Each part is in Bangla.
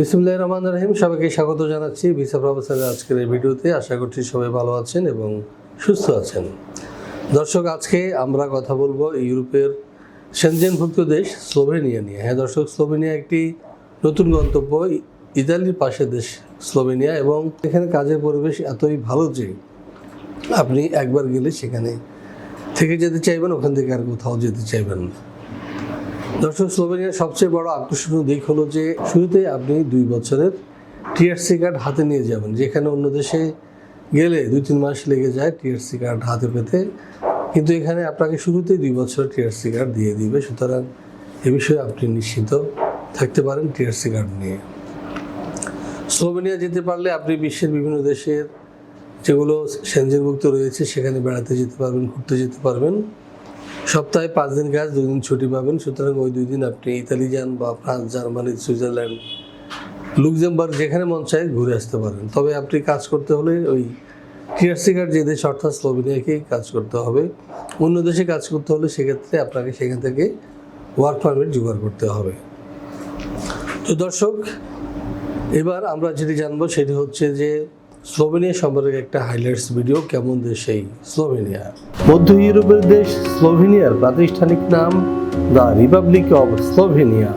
বিসমুল্লাহ রহমান রহিম। সবাইকে স্বাগত জানাচ্ছি ভিসা প্রফেসরের আজকের এই ভিডিওতে। আশা করছি সবাই ভালো আছেন এবং সুস্থ আছেন। দর্শক, আজকে আমরা কথা বলব ইউরোপের সেনজেনভুক্ত দেশ স্লোভেনিয়া নিয়ে। হ্যাঁ দর্শক, স্লোভেনিয়া একটি নতুন গন্তব্য, ইতালির পাশে দেশ স্লোভেনিয়া এবং এখানে কাজের পরিবেশ এতই ভালো যে আপনি একবার গেলে সেখানে থেকে যেতে চাইবেন, ওখান থেকে আর কোথাও যেতে চাইবেন না। দর্শক, স্লোভেনিয়ার সবচেয়ে বড় আকর্ষণীয় দিক হলো যে শুরুতে আপনি দুই বছরের টিআরসি কার্ড হাতে নিয়ে যাবেন, যেখানে অন্য দেশে গেলে দুই তিন মাস লেগে যায় টিআরসি কার্ড হাতে পেতে। কিন্তু এখানে আপনাকে শুরুতেই দুই বছরের টিআরসি কার্ড দিয়ে দিবে, সুতরাং এ বিষয়ে আপনি নিশ্চিত থাকতে পারেন টিআরসি কার্ড নিয়ে। স্লোভেনিয়া যেতে পারলে আপনি বিশ্বের বিভিন্ন দেশের যেগুলো সেনজেনভুক্ত রয়েছে, সেখানে বেড়াতে যেতে পারবেন, ঘুরতে যেতে পারবেন। সপ্তাহে পাঁচ দিন কাজ দুই দিন ছুটি পাবেন। সুতরাং ওই দুই দিন আপনি ইতালি যান বা ফ্রান্স জার্মানি সুইজারল্যান্ড, লুক্সেমবার্গ, যেখানে মন চায় ঘুরে আসতে পারেন। তবে আপনি কাজ করতে হলে ওই কার্ড যে দেশ, অর্থাৎ স্লোভেনিয়াকেই কাজ করতে হবে। অন্য দেশে কাজ করতে হলে সেক্ষেত্রে আপনাকে সেখান থেকে ওয়ার্ক পারমিট জোগাড় করতে হবে। তো দর্শক, এবার আমরা যেটি জানব সেটি হচ্ছে যে স্লোভেনিয়া সম্পর্কে একটা হাইলাইটস ভিডিও কেমন দেশ এই স্লোভেনিয়া? মধ্য ইউরোপের দেশ স্লোভেনিয়ার প্রাতিষ্ঠানিক নাম দ্য রিপাবলিক অব স্লোভেনিয়া।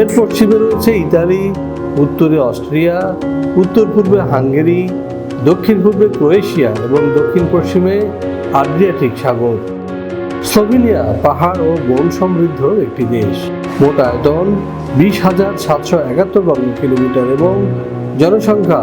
এর পশ্চিমে রয়েছে ইতালি, উত্তরে অস্ট্রিয়া, উত্তর পূর্বে হাঙ্গেরি, দক্ষিণ পূর্বে ক্রোয়েশিয়া এবং দক্ষিণ পশ্চিমে আড্রিয়াটিক সাগর। স্লোভেনিয়া পাহাড় ও বন সমৃদ্ধ একটি দেশ। মোট আয়তন বিশ হাজার সাতশো একাত্তর বর্গ কিলোমিটার এবং জনসংখ্যা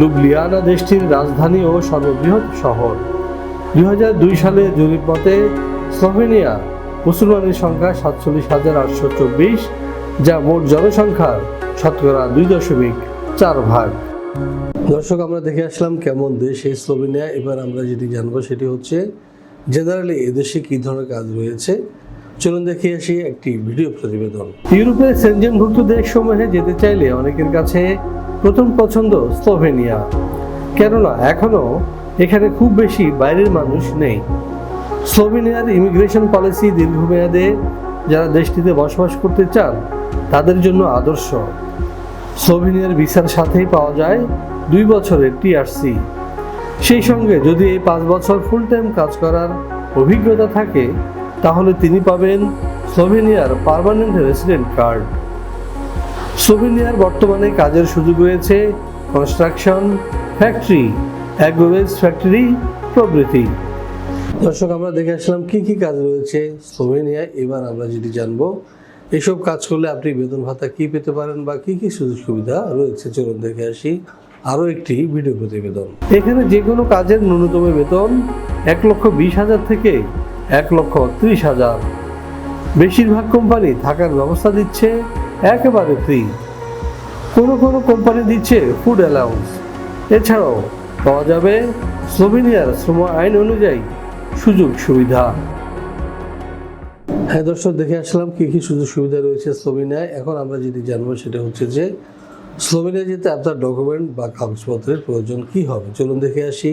লুবলিয়ানা দেশটির রাজধানী ও সর্ববৃহৎ শহর। দু হাজার দুই সালে জরিপ মতে, স্লোভেনিয়া মুসলমানের সংখ্যা সাতচল্লিশ হাজার আটশো চব্বিশ, যা মোট জনসংখ্যার শতকরা দুই দশমিক চার ভাগ। দর্শক, আমরা দেখে আসলাম কেমন দেশ এই স্লোভেনিয়া। এবার আমরা যেটি জানব সেটি হচ্ছে জেনারেলি এদেশে কী ধরনের কাজ রয়েছে? চলুন দেখে আসি একটি ভিডিও প্রতিবেদন। ইউরোপের সেনজেনভুক্ত দেশসমূহে যেতে চাইলে অনেকের কাছে প্রথম পছন্দ স্লোভেনিয়া। কেননা এখনও এখানে খুব বেশি বাইরের মানুষ নেই। স্লোভেনিয়ার ইমিগ্রেশন পলিসি দীর্ঘমেয়াদে যারা দেশটিতে বসবাস করতে চান, তাদের জন্য আদর্শ। স্লোভেনিয়ার ভিসার সাথেই পাওয়া যায় দুই বছরের টিআরসি সেই সঙ্গে যদি এই পাঁচ বছর ফুল টাইম কাজ করার অভিজ্ঞতা থাকে তাহলে তিনি পাবেন স্লোভেনিয়ার পারমানেন্ট রেসিডেন্ট কার্ড স্লোভেনিয়ার বর্তমানে কাজের সুযোগ রয়েছে কনস্ট্রাকশন ফ্যাক্টরি অ্যাগ্রোভেজ ফ্যাক্টরি প্রভৃতি। দর্শক, আমরা দেখে আসলাম কি কি কাজ রয়েছে স্লোভেনিয়ায় এবার আমরা যেটি জানব, এসব কাজ করলে আপনি বেতন ভাতা কি পেতে পারেন বা কি কি সুযোগ সুবিধা রয়েছে? চলুন দেখে আসি আরও একটি ভিডিও প্রতিবেদন। এখানে যে কোনো কাজের ন্যূনতম বেতন এক লক্ষ বিশ হাজার থেকে এক লক্ষ ত্রিশ হাজার। বেশিরভাগ কোম্পানি থাকার ব্যবস্থা দিচ্ছে একেবারে ফ্রি কোনো কোনো কোম্পানি দিচ্ছে ফুড অ্যালাউন্স এছাড়াও পাওয়া যাবে স্লোভেনিয়ার শ্রম আইন অনুযায়ী সুযোগ সুবিধা। হ্যাঁ দর্শক, দেখে আসলাম কী কী সুযোগ সুবিধা রয়েছে স্লোভেনিয়ায় এখন আমরা যেটি জানব সেটা হচ্ছে যে স্লোভেনিয়া যেতে আপনার ডকুমেন্ট বা কাগজপত্রের প্রয়োজন কি হবে? চলুন দেখে আসি।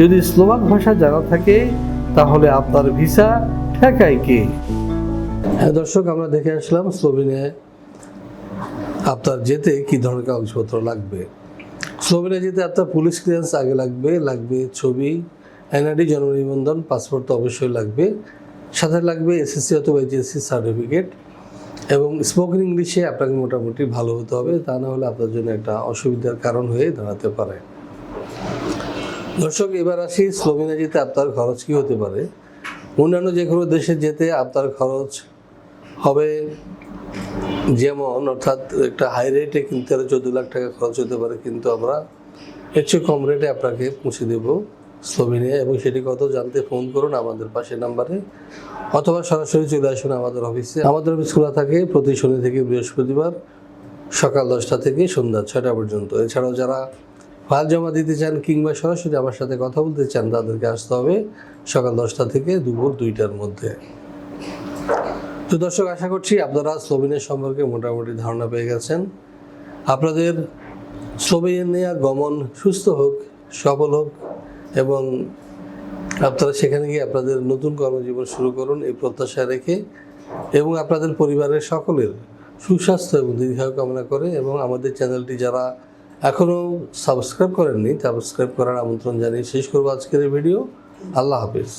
যদি স্লোভাক ভাষা জানা থাকে, তাহলে আপনার ভিসা ঠেকায় কে? হ্যাঁ দর্শক, আমরা দেখে আসলাম স্লোভেনিয়ায় আপনার যেতে কি ধরনের কাগজপত্র লাগবে। স্লোভেনিয়া যেতে আপনার পুলিশ ক্লিয়ারেন্স আগে লাগবে লাগবে ছবি এনআইডি জন্ম নিবন্ধন, পাসপোর্ট তো অবশ্যই লাগবে। সাথে লাগবে এসএসসি অথবা এইচএসসি সার্টিফিকেট এবং স্পোকেন ইংলিশে আপনাকে মোটামুটি ভালো হতে হবে, তা না হলে আপনার জন্য একটা অসুবিধার কারণ হয়ে দাঁড়াতে পারে। দর্শক, এবার আসি স্লোভেনিয়া যেতে আপনার খরচ কি হতে পারে? অন্যান্য যে কোনো দেশে যেতে আপনার খরচ হবে যেমন, অর্থাৎ একটা হাই রেটে কিনতে হলে চোদ্দ লাখ টাকা খরচ হতে পারে, কিন্তু আমরা এর চেয়ে কম রেটে আপনাকে পৌঁছে দেব স্লোভেনিয়া। এবং সেটি কত জানতে ফোন করুন আমাদের পাশের নাম্বারে, অথবা সরাসরি চলে আসুন আমাদের অফিসে আমাদের অফিস খোলা থাকে প্রতি শনি থেকে বৃহস্পতিবার সকাল দশটা থেকে সন্ধ্যা ছয়টা পর্যন্ত। এছাড়াও যারা ফাইল জমা দিতে চান কিংবা সরাসরি আমার সাথে কথা বলতে চান, তাদেরকে আসতে হবে সকাল দশটা থেকে দুপুর দুইটার মধ্যে। তো দর্শক, আশা করছি আপনারা স্লোভেনিয়া সম্পর্কে মোটামুটি ধারণা পেয়ে গেছেন। আপনাদের স্লোভেনিয়া গমন সুস্থ হোক, সফল হোক এবং আপনারা সেখানে গিয়ে আপনাদের নতুন কর্মজীবন শুরু করুন এই প্রত্যাশা রেখে এবং আপনাদের পরিবারের সকলের সুস্বাস্থ্য এবং দীর্ঘায়ু কামনা করে এবং আমাদের চ্যানেলটি যারা এখনও সাবস্ক্রাইব করেননি সাবস্ক্রাইব করার আমন্ত্রণ জানিয়ে শেষ করব আজকের এই ভিডিও আল্লাহ হাফিজ।